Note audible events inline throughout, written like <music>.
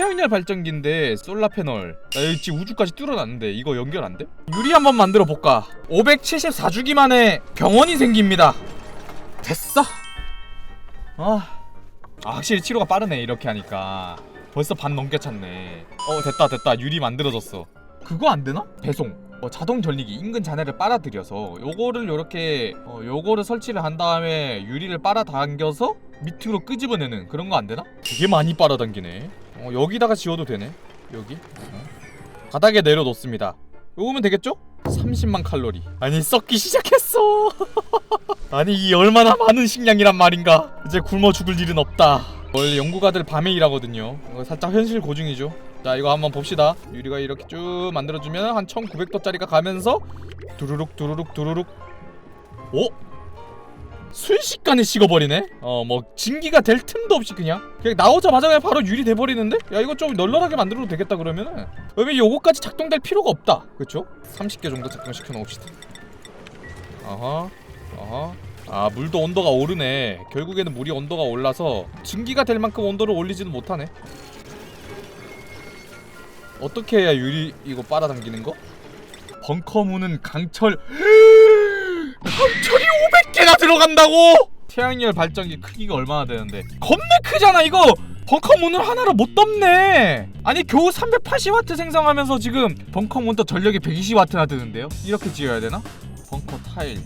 태양열 발전기인데 솔라 패널. 나 여기 지금 우주까지 뚫어놨는데 이거 연결 안 돼? 유리 한번 만들어 볼까? 574주기 만에 병원이 생깁니다. 됐어. 아, 아 확실히 치료가 빠르네 이렇게 하니까. 벌써 반 넘게 찼네. 어 됐다 됐다. 유리 만들어졌어. 그거 안 되나? 배송. 어, 자동 전리기 인근 잔해를 빨아들여서 요거를 요렇게 어, 요거를 설치를 한 다음에 유리를 빨아당겨서 밑으로 끄집어내는 그런 거 안 되나? 되게 많이 빨아당기네 어, 여기다가 지워도 되네. 여기. 어. 바닥에 내려놓습니다. 요거면 되겠죠? 30만 칼로리. 아니 썩기 시작했어. <laughs> 아니 이 얼마나 많은 식량이란 말인가. 이제 굶어 죽을 일은 없다. 원래 연구가들 밤에 일하거든요. 이거 살짝 현실 고증이죠. 자 이거 한번 봅시다. 유리가 이렇게 쭉 만들어주면 한 1900도짜리가 가면서 두루룩 두루룩 두루룩. 오? 순식간에 식어버리네? 어 뭐 진기가 될 틈도 없이 그냥? 그냥 나오자마자 그냥 바로 유리 돼버리는데? 야 이거 좀 널널하게 만들어도 되겠다 그러면은? 그러면 요거까지 작동될 필요가 없다. 그쵸? 30개 정도 작동시켜 놓읍시다. 아하 아하 아 물도 온도가 오르네. 결국에는 물이 온도가 올라서 증기가 될 만큼 온도를 올리지는 못하네. 어떻게 해야 유리 이거 빨아당기는 거? 벙커 문은 강철. <gasps> 500 개나 들어간다고? 태양열 발전기 크기가 얼마나 되는데 겁내 크잖아 이거 벙커 문을 하나로 못 덮네 아니 겨우 380W 생성하면서 지금 벙커 문도 전력이 120W나 드는데요 이렇게 지어야 되나? 벙커 타일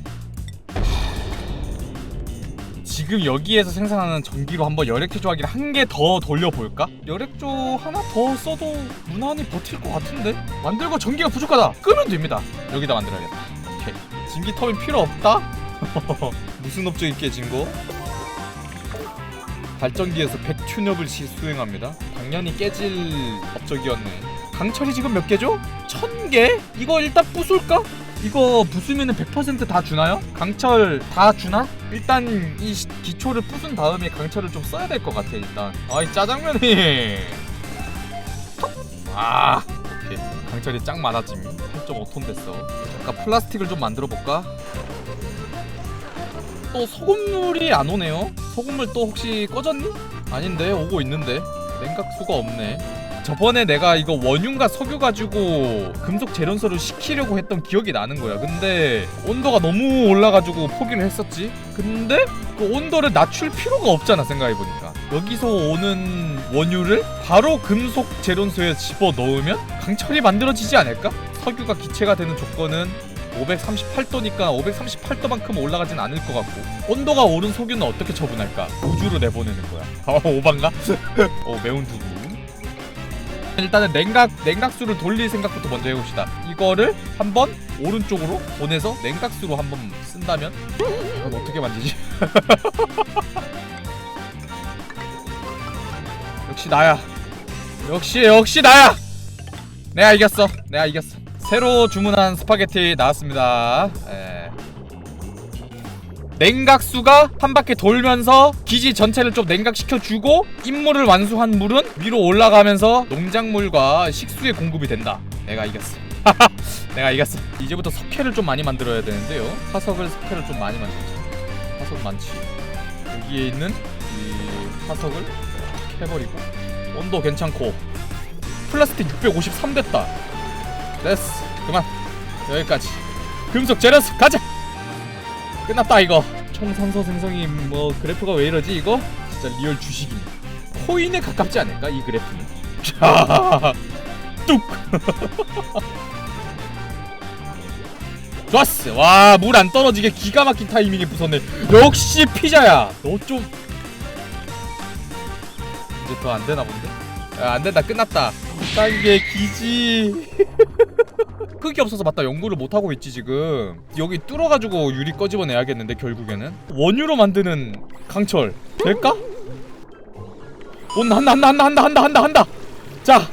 지금 여기에서 생산하는 전기로 한번 열액조 조화기를 한 개 더 돌려볼까? 열액조 하나 더 써도 무난히 버틸 것 같은데? 만들고 전기가 부족하다! 끄면 됩니다 여기다 만들어야겠다 오케이 진기 터빈 필요 없다? <laughs> 무슨 업적이 깨진 거? 발전기에서 100튠업을 시 수행합니다 당연히 깨질 업적이었네 강철이 지금 몇 개죠? 1000개? 이거 일단 부술까? 이거 부수면은 100%다 주나요? 강철 다 주나? 일단 이 시- 기초를 부순 다음에 강철을 좀 써야 될 것 같아 일단 아이 짜장면이 아 오케이 강철이 짱 많아짐 8.5톤 됐어 잠깐 플라스틱을 좀 만들어 볼까? 또 소금물이 안 오네요 소금물 또 혹시 꺼졌니? 아닌데 오고 있는데 냉각수가 없네 저번에 내가 이거 원융과 석유 가지고 금속 재련소를 시키려고 했던 기억이 나는 거야. 근데 온도가 너무 올라가지고 포기를 했었지. 근데 그 온도를 낮출 필요가 없잖아 생각해보니까. 여기서 오는 원유를 바로 금속 재련소에 집어 넣으면 강철이 만들어지지 않을까? 석유가 기체가 되는 조건은 538도니까 538도만큼 올라가진 않을 것 같고 온도가 오른 석유는 어떻게 처분할까? 우주로 내보내는 거야. <laughs> 어, 오반가? <laughs> 어, 매운 두부. 일단은 냉각 냉각수를 돌릴 생각부터 먼저 해봅시다. 이거를 한번 오른쪽으로 보내서 냉각수로 한번 쓴다면 이건 어떻게 만지지? <laughs> 역시 나야. 역시 역시 나야. 내가 이겼어. 내가 이겼어. 새로 주문한 스파게티 나왔습니다. 예. 냉각수가 한 바퀴 돌면서 기지 전체를 좀 냉각시켜주고 임무를 완수한 물은 위로 올라가면서 농작물과 식수의 공급이 된다. 내가 이겼어. <laughs> 내가 이겼어. 이제부터 석회를 좀 많이 만들어야 되는데요. 화석을 석회를 좀 많이 만들자. 화석 많지. 여기에 있는 이 화석을 캐버리고 온도 괜찮고 플라스틱 653 됐다. 됐어. 그만. 여기까지. 금속 재련소 가자. 끝났다 이거 총산소 생성이 뭐 그래프가 왜 이러지 이거? 진짜 리얼 주식이네 코인에 가깝지 않을까 이 그래프는 뚝 <laughs> 좋았어 와물 안 떨어지게 기가 막힌 타이밍에 부쉈네 역시 피자야 너 좀 이제 더 안 되나 본데? 야, 안 된다 끝났다 9단계 기지 <laughs> 흙이 없어서 맞다 연구를 못 하고 있지 지금. 여기 뚫어가지고 유리 꺼집어 내야겠는데 결국에는. 원유로 만드는 강철. 될까? 온다 한다 한다 한다 한다 한다 한다. 자.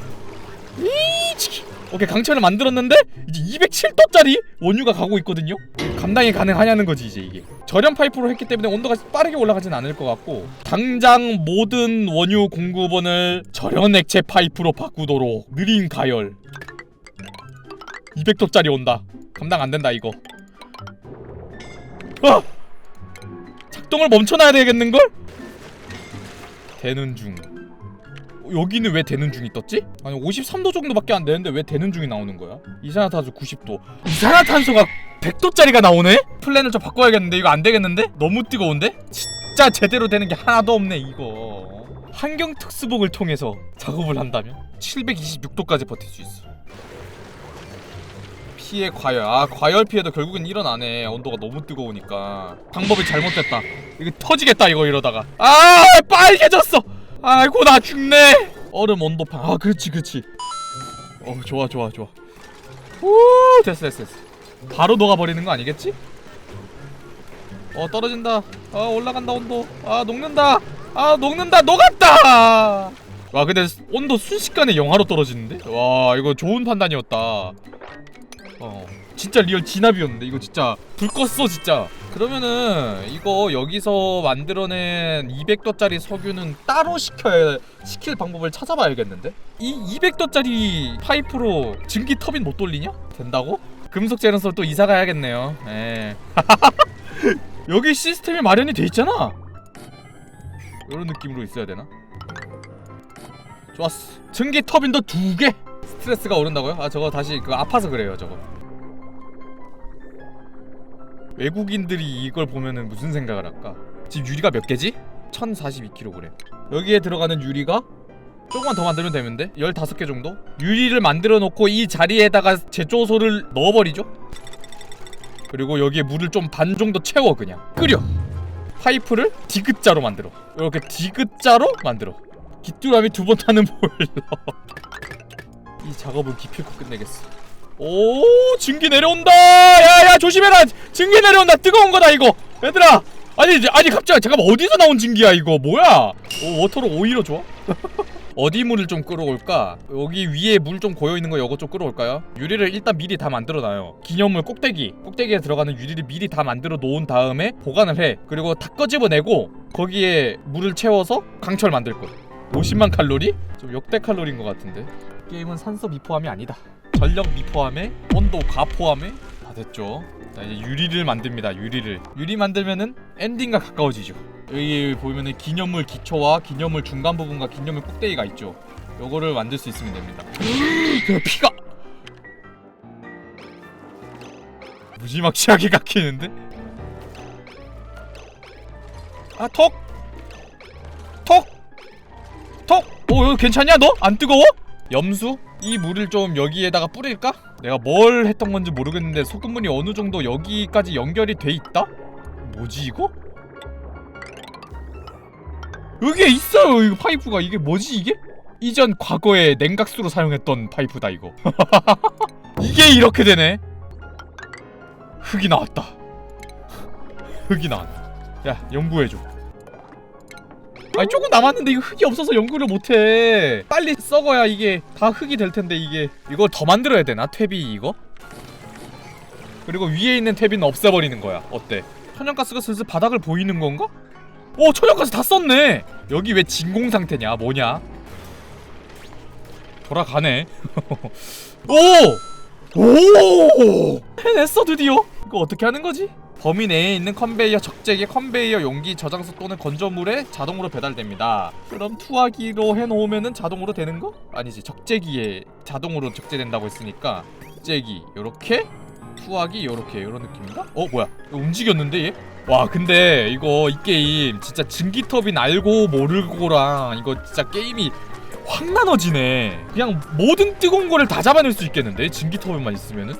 이치키. 오케이 강철을 만들었는데 이제 207도짜리 원유가 가고 있거든요? 감당이 가능하냐는 거지 이제 이게. 절연 파이프로 했기 때문에 온도가 빠르게 올라가진 않을 것 같고 당장 모든 원유 공급원을 절연 액체 파이프로 바꾸도록 느린 가열 200도짜리 온다. 감당 안 된다 이거. 아! 작동을 멈춰놔야 되겠는 걸? 되는 중. 어, 여기는 왜 되는 중이 떴지? 아니 53도 정도밖에 안 되는데 왜 되는 중이 나오는 거야? 이산화탄소 90도 이산화탄소가 100도짜리가 나오네? 플랜을 좀 바꿔야겠는데 이거 안 되겠는데? 너무 뜨거운데? 진짜 제대로 되는 게 하나도 없네 이거 환경 특수복을 통해서 작업을 한다면 726도까지 버틸 수 있어 피해 과열. 아 과열 피해도 결국엔 일어나네. 온도가 너무 뜨거우니까. 방법이 잘못됐다. 이거 터지겠다 이거 이러다가. 아 빨개졌어! 아이고 나 죽네! 얼음 온도판. 아 그렇지 그렇지. 어 좋아 좋아 좋아. 오 됐어 됐어 됐어. 바로 녹아버리는 거 아니겠지? 어 떨어진다. 아 올라간다 온도. 아 녹는다. 아 녹는다 녹았다! 와 근데 온도 순식간에 영하로 떨어지는데? 와 이거 좋은 판단이었다 어. 진짜 리얼 진압이었는데 이거 진짜 불 껐어 진짜. 그러면은 이거 여기서 만들어낸 200도짜리 석유는 따로 시켜야 시킬 방법을 찾아봐야겠는데? 이 200도짜리 파이프로 증기 터빈 못 돌리냐? 된다고? 금속 재련소로 또 이사 가야겠네요. 예 <laughs> 여기 시스템이 마련이 돼 있잖아. 이런 느낌으로 있어야 되나? 좋았어. 증기 터빈도 두개 스트레스가 오른다고요? 아 저거 다시 그 아파서 그래요 저거 외국인들이 이걸 보면은 무슨 생각을 할까? 지금 유리가 몇 개지? 1042kg 여기에 들어가는 유리가 조금만 더 만들면 되는데 15개 정도? 유리를 만들어 놓고 이 자리에다가 제조소를 넣어버리죠? 그리고 여기에 물을 좀 반 정도 채워 그냥 끓여 파이프를 디귿자로 만들어 이렇게 디귿자로 만들어 귀뚜라미 두 번 타는 <laughs> 보일러 이 작업을 기필코 끝내겠어. 오 증기 내려온다! 야야 조심해라! 증기 내려온다! 뜨거운 거다 이거! 얘들아! 아니 아니 갑자기 잠깐만 어디서 나온 증기야 이거? 뭐야? 오 워터로 오히려 좋아? <laughs> 어디 물을 좀 끌어올까? 여기 위에 물 좀 고여 있는 거 이거 좀 끌어올까요? 유리를 일단 미리 다 만들어 놔요. 기념물 꼭대기. 꼭대기에 들어가는 유리를 미리 다 만들어 놓은 다음에 보관을 해. 그리고 다 끄집어내고 거기에 물을 채워서 강철 만들 거야 50만 칼로리? 좀 역대 칼로리인 것 같은데 게임은 산소 미포함이 아니다 전력 미포함에 온도 과포함에 다 됐죠 자 이제 유리를 만듭니다 유리를 유리 만들면은 엔딩과 가까워지죠 여기 보면은 기념물 기초와 기념물 중간 부분과 기념물 꼭대기가 있죠 요거를 만들 수 있으면 됩니다 <gasps> 야, 피가 무지막지하게 깎이는데 아 톡! 톡! 톡! 오 괜찮냐 너? 안 뜨거워? 염수? 이 물을 좀 여기에다가 뿌릴까? 내가 뭘 했던 건지 모르겠는데 소금물이 어느 정도 여기까지 연결이 돼 있다? 뭐지 이거? 여기에 있어요 이거 파이프가 이게 뭐지 이게? 이전 과거에 냉각수로 사용했던 파이프다 이거 <laughs> 이게 이렇게 되네 흙이 나왔다 <laughs> 흙이 나왔다 야 연구해줘 아니 조금 남았는데 이거 흙이 없어서 연구를 못해 빨리 썩어야 이게 다 흙이 될 텐데 이게 이걸 더 만들어야 되나 퇴비 이거? 그리고 위에 있는 퇴비는 없애버리는 거야 어때? 천연가스가 슬슬 바닥을 보이는 건가? 오 천연가스 다 썼네 여기 왜 진공 상태냐 뭐냐 돌아가네 <laughs> 오! 오! 해냈어 드디어 이거 어떻게 하는 거지? 범위 내에 있는 컨베이어 적재기 컨베이어 용기 저장소 또는 건조물에 자동으로 배달됩니다 그럼 투하기로 해놓으면은 자동으로 되는 거? 아니지 적재기에 자동으로 적재된다고 했으니까 적재기 요렇게 투하기 요렇게 요런 느낌인가? 어 뭐야 움직였는데 얘? 와 근데 이거 이 게임 진짜 증기터빈 알고 모르고랑 이거 진짜 게임이 확 나눠지네 그냥 모든 뜨거운 거를 다 잡아낼 수 있겠는데 증기터빈만 있으면은